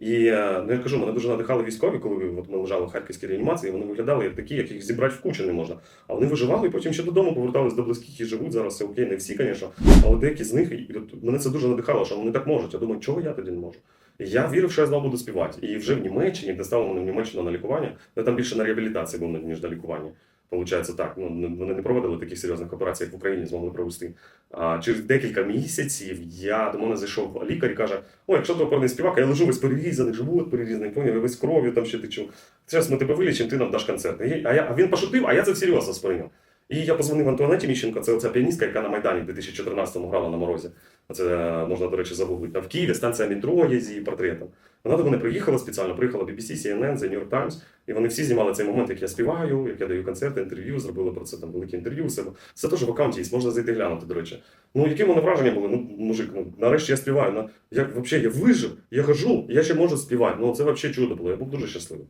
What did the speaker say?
І е, ну, я кажу, мене дуже надихали військові, коли от ми лежали в харківській реанімації, вони виглядали як такі, яких зібрати в кучу не можна. А вони виживали і потім ще додому повертались до близьких і живуть. Зараз все окей, не всі, звісно. Але деякі з них, і от мене це дуже надихало, що вони так можуть. Я думаю, чого я тоді не можу? Я вірив, що я знову буду співати. І вже в Німеччині, де стало мене в Німеччину на лікування, я там більше на реабілітації був, ніж на лікуванні. Получається так. Ну вони не проводили таких серйозних операцій, як в Україні змогли провести. А через декілька місяців я до мене зайшов лікар і каже: О, якщо ти опорний співак, я лежу весь перерізаний, живот перерізаний, поняв, весь кров'ю там ще течу. Зараз ми тебе вилічимо, ти нам даш концерт. А, я, а він пошутив, а я це всерйозно сприйняв. І я позвонив Антуанеті Міщенко, це оця піаністка, яка на Майдані в 2014-му грала на морозі. Це е, можна, до речі, загуглити. В Києві станція метро є з її портретом. Вона до мене приїхала спеціально, приїхала BBC, CNN, The New York Times, і вони всі знімали цей момент, як я співаю, як я даю концерти, інтерв'ю, зробили про це там велике інтерв'ю себе. Це теж в аккаунті є, можна зайти глянути, до речі. Ну, які мене враження були? Ну, мужик, ну нарешті я співаю. Я взагалі я вижив, я хожу, я ще можу співати. Ну це взагалі чудо було. Я був дуже щасливий.